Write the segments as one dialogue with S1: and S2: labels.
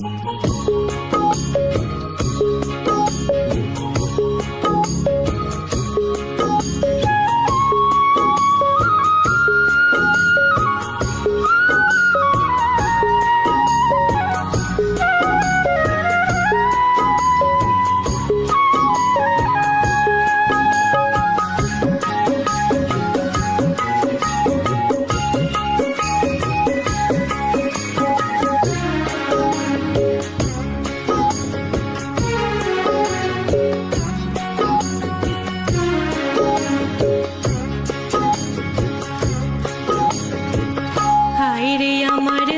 S1: হায়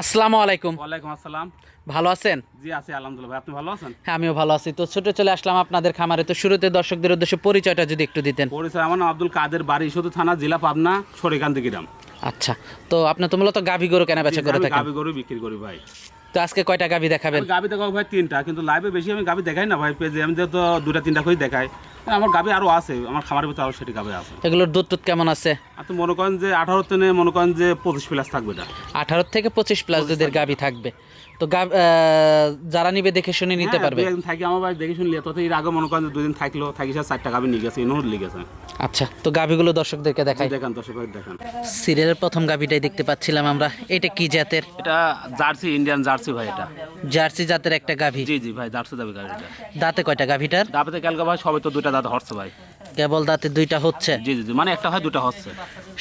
S2: আসসালামু আলাইকুম।
S3: ওয়ালাইকুম আসসালাম।
S2: ভালো আছেন?
S3: জি আছি আলহামদুলিল্লাহ। আপনি ভালো আছেন?
S2: হ্যাঁ আমিও ভালো আছি। তো ছোট চলে আসলাম আপনাদের খামারে। তো শুরুতে দর্শকদের উদ্দেশ্যে পরিচয়টা যদি একটু দিতেন।
S3: পরিচয় আমার নাম আব্দুল কাদের বাড়ি শুধু থানা জেলা পাবনা সরিকান্তি গ্রাম।
S2: আচ্ছা তো আপনি তো মূলত গাভী গরু কেনা বেচা করে থাকেন।
S3: গাবি গরু বিক্রি করি ভাই।
S2: তো আজকে কয়টা গাভী দেখাবেন?
S3: গাবি দেখাবো ভাই তিনটা কিন্তু লাইভে বেশি আমি গাবি দেখাই না ভাই পেজে আমি তো দুটা তিনটা করে দেখাই। আমার গাবি আরও আছে আমার খামারের ভিতরে আরও সেটি গাবি আছে।
S2: এগুলোর দুধ টুধ কেমন আছে?
S3: তো মনে করেন যে আঠারো তেনে মনে করেন যে পঁচিশ প্লাস থাকবে এটা।
S2: আঠারো থেকে পঁচিশ প্লাস দুধের গাভী থাকবে। তো যারা নিবে দেখে শুনে নিতে
S3: হ্যাঁ,
S2: পারবে।
S3: একদিন থাকি আমার ভাই দেখে শুনলে তো এর আগে মনে করেন যে দুদিন থাকল থাকি সে চারটা গাবি নিয়ে গেছে ইনহুর লিয়ে গেছে।
S2: আচ্ছা তো গাভীগুলো দর্শকদেরকে দেখাই।
S3: দেখেন দর্শক ভাই দেখেন।
S2: সিরিয়ালের প্রথম গাভীটাই দেখতে পাচ্ছিলাম আমরা এটা কি জাতের?
S3: এটা জার্সি ইন্ডিয়ান জার্সি ভাই এটা।
S2: জার্সি জাতের একটা গাভী।
S3: জি জি ভাই জার্সি যাবে গাভীটা।
S2: দাঁতে কয়টা গাভীটার?
S3: দাঁতে কালকে ভাই সবে তো দুইটা দাঁত হচ্ছে ভাই।
S2: কেবল দাঁতে দুইটা হচ্ছে?
S3: জি জি জি মানে একটা হয় দুটা হচ্ছে।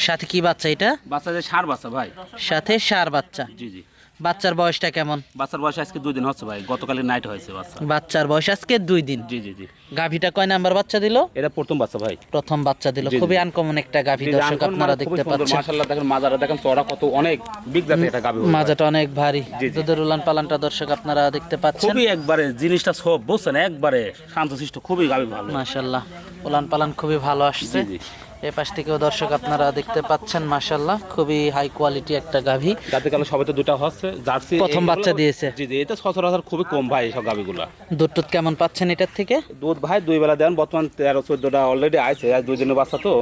S2: সাথে কি বাচ্চা এটা?
S3: বাচ্চা যে সার বাচ্চা ভাই।
S2: সাথে সার বাচ্চা।
S3: জি জি।
S2: বাচ্চার বয়সটা কেমন?
S3: বাচ্চার বয়স আজকে দুই দিন হচ্ছে ভাই গতকালের নাইট হয়েছে বাচ্চা।
S2: বাচ্চার বয়স আজকে দুই দিন?
S3: জি জি জি।
S2: গাভীটা কয় নাম্বার বাচ্চা দিল?
S3: এটা প্রথম বাচ্চা ভাই।
S2: প্রথম বাচ্চা দিল। খুবই আনকমন একটা গাভী দর্শক আপনারা দেখতে পাচ্ছেন।
S3: মাশাআল্লাহ দেখেন মাজারা দেখেন চড়া কত অনেক বিগ জাতের এটা গাবি
S2: মাজাটা অনেক ভারী। দুধের উলান পালানটা দর্শক আপনারা দেখতে পাচ্ছেন।
S3: খুবই একবারে জিনিসটা সব বুঝছেন? একবারে শান্তশিষ্ট খুবই গাবি ভালো।
S2: মাশাল্লাহ উলান পালান খুবই ভালো আসছে।
S3: জি, জি।
S2: এ পাশ থেকেও দর্শক আপনারা দেখতে পাচ্ছেন মাশাল্লাহ খুবই হাই কোয়ালিটি একটা গাভী।
S3: যাতে কালো সবাই তো দুটো হচ্ছে জার্সি
S2: প্রথম বাচ্চা দিয়েছে।
S3: জি জি এটা সচরাচর খুবই কম ভাই এইসব গাভীগুলো।
S2: দুধ টুধ কেমন পাচ্ছেন এটার থেকে?
S3: দুধ ভাই দুই বেলা দেন বর্তমান তেরো চোদ্দটা অলরেডি আছে আর দুই দিনের বাচ্চা তো।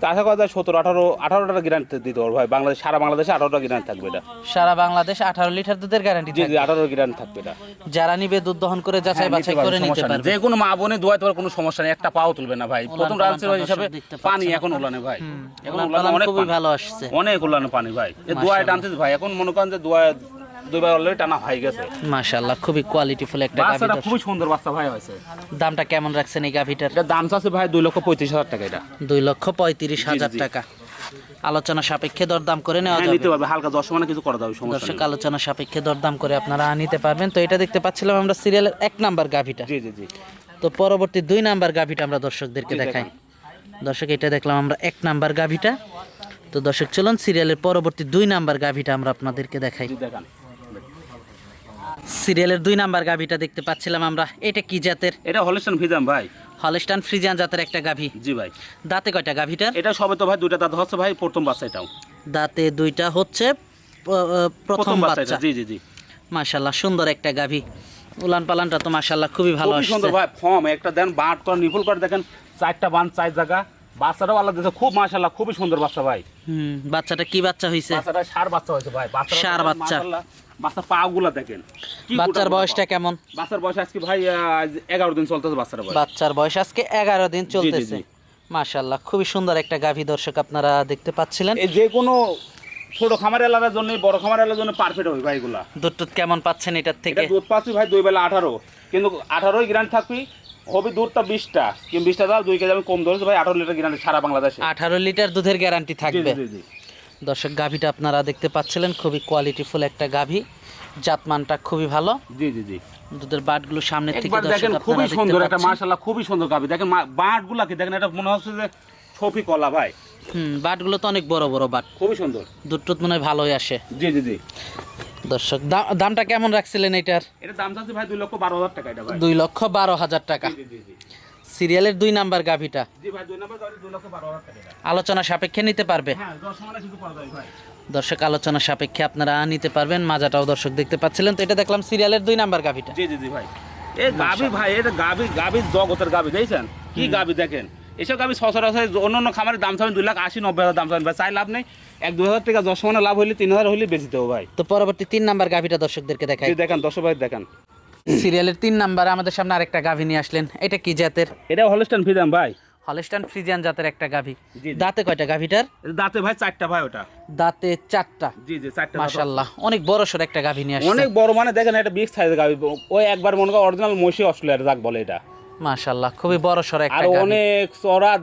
S3: তা আশা করা যায় সতেরো আঠারো আঠারোটা গ্যারান্টি দিতে পারব ভাই। বাংলাদেশ সারা বাংলাদেশে আঠারোটা গ্যারান্টি থাকবে এটা।
S2: সারা বাংলাদেশ আঠারো লিটার দুধের গ্যারান্টি
S3: জি আঠারো গ্যারান্টি থাকবে এটা।
S2: যারা নিবে দুধ দহন করে যাচাই
S3: হ্যাঁ,
S2: বাছাই করে নিতে পারবে।
S3: যে কোনো মা বোনে দোয়াই তোমার কোনো সমস্যা নেই একটা পাও তুলবে না ভাই। প্রথম
S2: পালানটা
S3: হিসাবে পানি এখন উলানে ভাই। এখন
S2: উলান
S3: অনেক
S2: খুবই ভালো আসছে।
S3: অনেক উলানে পানি ভাই। এই দোয়াই টানতে ভাই। এখন মনে করেন যে দোয়া দুইবার অলরেডি টানা হয়ে গেছে।
S2: মাশাল্লাহ খুবই কোয়ালিটিফুল একটা গাভী
S3: বাচ্চাটা। খুবই সুন্দর বাচ্চা ভাই হয়েছে।
S2: দামটা কেমন রাখছেন এই গাভীটার?
S3: এটা দাম চাচ্ছে ভাই দুই লক্ষ পঁয়ত্রিশ হাজার টাকা এটা।
S2: দুই লক্ষ পঁয়ত্রিশ হাজার টাকা। আলোচনা সাপেক্ষে দরদাম করে নেওয়া
S3: হ্যাঁ
S2: যাবে।
S3: নিতে পারবে হালকা দশ মানে কিছু করা যাবে সমস্যা
S2: দর্শক আলোচনা সাপেক্ষে দরদাম করে আপনারা নিতে পারবেন। তো এটা দেখতে পাচ্ছিলাম আমরা সিরিয়ালের এক নাম্বার গাভীটা।
S3: জি জি জি।
S2: তো পরবর্তী দুই নাম্বার গাভীটা আমরা দর্শকদেরকে দেখাই। দর্শক এটা দেখলাম আমরা এক নাম্বার গাভীটা। তো দর্শক চলুন সিরিয়ালের পরবর্তী দুই নাম্বার গাভীটা আমরা আপনাদেরকে দেখাই।
S3: দেখান।
S2: সিরিয়ালের দুই নাম্বার গাভীটা দেখতে পাচ্ছিলাম আমরা। এটা কি জাতের?
S3: এটা হলিস্টান ভিজাম ভাই।
S2: হলস্টান ফ্রিজিয়ান জাতের একটা গাভী।
S3: জি ভাই।
S2: দাঁতে কয়টা গাভীটার?
S3: এটা সবে তো ভাই দুইটা দাঁত হচ্ছে ভাই প্রথম বাচ্চা এটাও।
S2: দাঁতে দুইটা হচ্ছে প্রথম
S3: বাচ্চা জি জি জি।
S2: মাশাল্লাহ সুন্দর একটা গাভী। উলান পালানটা তো মাশাল্লাহ খুবই ভালো
S3: সুন্দর ভাই ফর্ম একটা দেন বাট করে নিপুল করে দেখেন চারটা বান চার জায়গা। বাচ্চাটাও আলাদা দিয়েছে। খুব মাশাল্লাহ খুবই সুন্দর বাচ্চা ভাই।
S2: হুম বাচ্চাটা কি বাচ্চা হয়েছে
S3: বাচ্চাটা সার বাচ্চা হয়েছে ভাই।
S2: ষাঁড়
S3: দেখেন,
S2: বাচ্চা।
S3: বাচ্চার পা গুলা দেখেন
S2: বাচ্চার বয়সটা কেমন?
S3: বাচ্চার বয়স আজকে ভাই এগারো দিন চলতেছে বাচ্চার বয়স
S2: বাচ্চার বয়স আজকে এগারো দিন চলতেছে। মাশাল্লাহ খুবই সুন্দর একটা গাভী দর্শক আপনারা দেখতে পাচ্ছিলেন।
S3: যে কোনো ছোট খামার এলাকার জন্য বড় খামার এলাকার জন্য পারফেক্ট হবে ভাই এগুলা।
S2: দুধ টুধ কেমন পাচ্ছেন এটার থেকে?
S3: দুধ পাচ্ছি ভাই দুই বেলা আঠারো। কিন্তু আঠারোই গ্রান্ট থাকবি হবে দুধটা বিশটা। কিন্তু বিশটা দাও দুই কেজি আমি কম ধরেছি ভাই আঠারো লিটার গ্যারান্টি সারা বাংলাদেশে।
S2: আঠারো লিটার দুধের গ্যারান্টি থাকবে। দর্শক গাভীটা আপনারা দেখতে পাচ্ছিলেন খুবই কোয়ালিটিফুল একটা গাভী। জাতমানটা খুবই ভালো।
S3: জি জি জি।
S2: দুধের বাটগুলো সামনের থেকে
S3: দেখেন খুবই সুন্দর একটা। মাশাল্লাহ খুবই সুন্দর গাভী। দেখেন বাট গুলাকে দেখেন এটা মনে হচ্ছে যে ছফি কলা ভাই।
S2: হুম বাটগুলো তো অনেক বড় বড় বাট।
S3: খুবই সুন্দর।
S2: দুধ টুধ মনে হয় ভালোই আসে।
S3: জি জি জি।
S2: দর্শক দাম- দামটা কেমন রাখছিলেন এটার?
S3: এটা দাম চাচ্ছে ভাই দুই লক্ষ বারো হাজার টাকা এটা ভাই।
S2: দুই লক্ষ বারো হাজার টাকা। সিরিয়ালের দুই নাম্বার গাভিটা। আলোচনা সাপেক্ষে নিতে পারবে?
S3: হ্যাঁ
S2: দর্শক আলোচনা সাপেক্ষে আপনারা নিতে পারবেন মাজাটাও দর্শক দেখতে পাচ্ছিলেন। তো এটা দেখলাম সিরিয়ালের দুই নাম্বার গাভিটা।
S3: জি জি জি ভাই। এই গাবি ভাই এটা গাভি গাবির জগতের গাবি দেখছেন? কি গাবি দেখেন? এসব গাবি সচরাচর অন্য অন্য খামারের দাম চাবেন দুই লাখ আশি নব্বই হাজার দাম চাবেন ভাই চাই লাভ নেই। এক দু হাজার টাকা দশ মানে লাভ হইলে তিন হাজার হইলে বেশি দেবো ভাই।
S2: তো পরবর্তী তিন নাম্বার গাভিটা দর্শকদেরকে দেখাই।
S3: দেখেন দশ ভাই দেখেন।
S2: সিরিয়ালের তিন নাম্বার আমাদের সামনে আরেকটা গাভি নিয়ে আসলেন। এটা কি জাতের?
S3: এটা হলস্টান ফিজাম ভাই।
S2: হলস্টান ফ্রিজিয়ান জাতের একটা গাভি। দাঁতে কয়টা গাভিটার?
S3: দাঁতে ভাই চারটা ভাই ওটা।
S2: দাঁতে চারটা।
S3: জি জি চারটা দাঁত।
S2: মাশাল্লাহ অনেক বড় সড় একটা গাভি নিয়ে আসছে
S3: অনেক বড় মানে দেখেন এটা বিগ সাইজের গাবি ওই একবার মনে করেন অরিজিনাল মশি অস্ট্রেলিয়ার যাক বলে এটা।
S2: মাশাল্লাহ খুবই বড় সড়
S3: আর
S2: একটা
S3: অনেক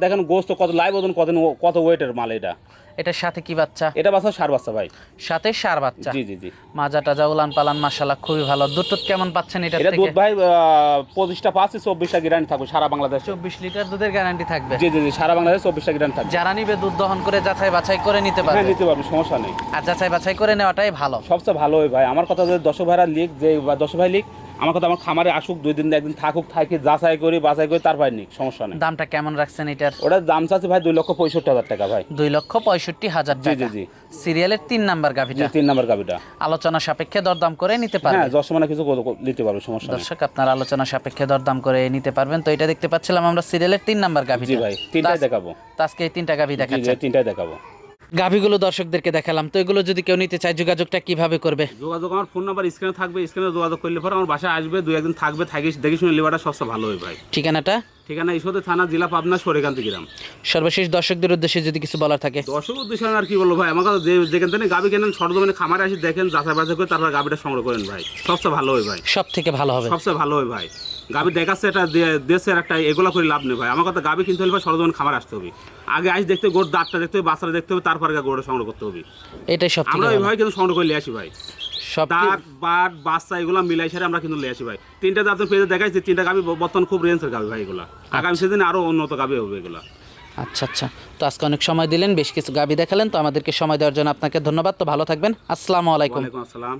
S3: দেখেন গোস্ত কত লাইভ ওজন কত কত ওয়েটের মাল এটা।
S2: এটার সাথে কি বাচ্চা?
S3: এটা বাচ্চা সার বাচ্চা ভাই।
S2: সাথে সার বাচ্চা।
S3: জি জি জি।
S2: মাজা টাজা উলান পালান খুবই ভালো। দুধ টুধ কেমন পাচ্ছেন
S3: এটা
S2: থেকে?
S3: দুধ ভাই পঁচিশটা পাঁচশি চব্বিশটা গ্যারান্টি থাকবে সারা বাংলাদেশে।
S2: চব্বিশ লিটার দুধের গ্যারান্টি থাকবে।
S3: জি জি জি সারা বাংলাদেশে চব্বিশটা গ্যারান্টি থাকবে।
S2: যারা নিবে দুধ দহন করে যাচাই বাছাই করে নিতে
S3: হ্যাঁ নিতে পারবে সমস্যা নেই।
S2: আর যাচাই বাছাই করে নেওয়াটাই ভালো।
S3: সবচেয়ে ভালো ভাই। আমার কথা যে দশ ভাইরা লিখ যে বা দশ ভাই লিখ আমার কথা আমার খামারে আসুক দুই দিন একদিন থাকুক থাকি যাচাই করি বাছাই করি তারপর নিক সমস্যা নেই।
S2: দামটা কেমন রাখছেন এটার?
S3: ওটার দাম চাচ্ছে ভাই দুই লক্ষ পঁয়ষট্টি হাজার টাকা ভাই।
S2: দুই লক্ষ পঁয়ষট্টি হাজার
S3: জি, জি, জি।
S2: সিরিয়ালের তিন নাম্বার গাভিটা।
S3: তিন নাম্বার গাভিটা।
S2: আলোচনা সাপেক্ষে দরদাম করে নিতে
S3: হ্যাঁ
S2: পারবেন
S3: দশ মানে কিছু নিতে পারবে সমস্যা
S2: দর্শক আপনার আলোচনা সাপেক্ষে দরদাম করে নিতে পারবেন। তো এটা দেখতে পাচ্ছিলাম আমরা সিরিয়ালের তিন নাম্বার গাভি
S3: জি ভাই তিনটাই দেখাবো।
S2: আজকে এই তিনটা গাভি দেখাচ্ছে
S3: তিনটাই দেখাবো।
S2: গাভিগুলো দর্শকদেরকে দেখালাম। তো এগুলো যদি কেউ নিতে চায় যোগাযোগটা কীভাবে করবে?
S3: যোগাযোগ আমার ফোন নাম্বার স্ক্রিনে থাকবে স্ক্রিনে যোগাযোগ করলে পরে আমার বাসায় আসবে দুই একদিন থাকবে থাকি দেখে শুনে লিবারটা সবচেয়ে ভালো হয় ভাই।
S2: ঠিকানাটা?
S3: ঠিকানা ঈশ্বরদী থানা জেলা পাবনা সরেকান্তি গ্রাম।
S2: সর্বশেষ দর্শকদের উদ্দেশ্যে যদি কিছু বলার থাকে।
S3: দর্শক উদ্দেশ্যে আর কি বলব ভাই আমার কাছে যেখান থেকে গাবি কেনেন সরজমিনে খামারে আসি দেখেন যাচাই বাছাই করে তারপর গাবিটা সংগ্রহ করেন ভাই। সবচেয়ে ভালো হয় ভাই।
S2: সব থেকে ভালো হবে।
S3: সবচেয়ে ভালো হয় ভাই। গাবি দেখাচ্ছে এটা দে- দেশের একটা এগুলা করে লাভ নেই ভাই। আমার কথা গাবি কিনতে হলে সরজমিন খামার আসতে হবে। আগে আইস দেখতে গোড় দাঁতটা দেখতে হবে বাচ্চাটা দেখতে হবে তারপরে গোড়টা সংগ্রহ করতে হবে।
S2: এটাই সব
S3: আমরা
S2: ভালো।
S3: ওইভাবে কিন্তু সংগ্রহ করে নিয়ে আসি ভাই।
S2: সব
S3: দাঁত বাট বাচ্চা এগুলো মিলাই সারে আমরা কিন্তু নিয়ে আসি ভাই। তিনটা দাঁত পেয়ে দেখাইছি তিনটা গাবি বর্তমান খুব রেঞ্জের গাবি ভাই এগুলা। আগামী সেদিন আরও উন্নত গাবি হবে এগুলা।
S2: আচ্ছা আচ্ছা। তো আজকে অনেক সময় দিলেন বেশ কিছু গাবি দেখালেন তো আমাদেরকে সময় দেওয়ার জন্য আপনাকে ধন্যবাদ। তো ভালো থাকবেন। আসসালামু আলাইকুম।
S3: আসসালাম।